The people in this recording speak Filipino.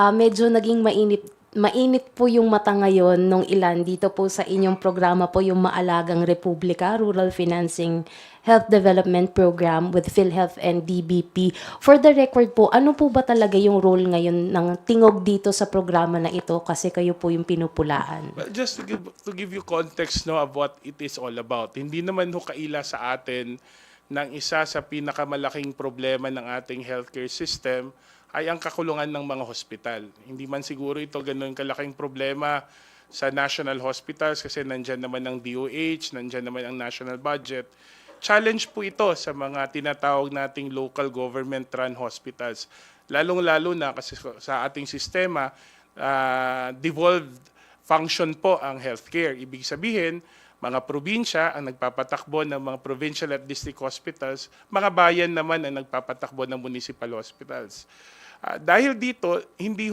Ah, medyo naging mainit mainit po yung mata ngayon nung ilan dito po sa inyong programa po yung Maalagang Republika Rural Financing Health Development Program with PhilHealth and DBP. For the record po, ano po ba talaga yung role ngayon ng tingog dito sa programa na ito kasi kayo po yung pinupulaan? Well, just to give, to give you context no, of what it is all about. Hindi naman ho kaila sa atin ng isa sa pinakamalaking problema ng ating healthcare system ay ang kakulungan ng mga hospital. Hindi man siguro ito ganun kalaking problema sa national hospitals kasi nandyan naman ang DOH, nandyan naman ang national budget. Challenge po ito sa mga tinatawag nating local government run hospitals. Lalong-lalo na kasi sa ating sistema, ah, devolved function po ang healthcare. Ibig sabihin, mga probinsya ang nagpapatakbo ng mga provincial at district hospitals, mga bayan naman ang nagpapatakbo ng municipal hospitals. Ah, dahil dito, hindi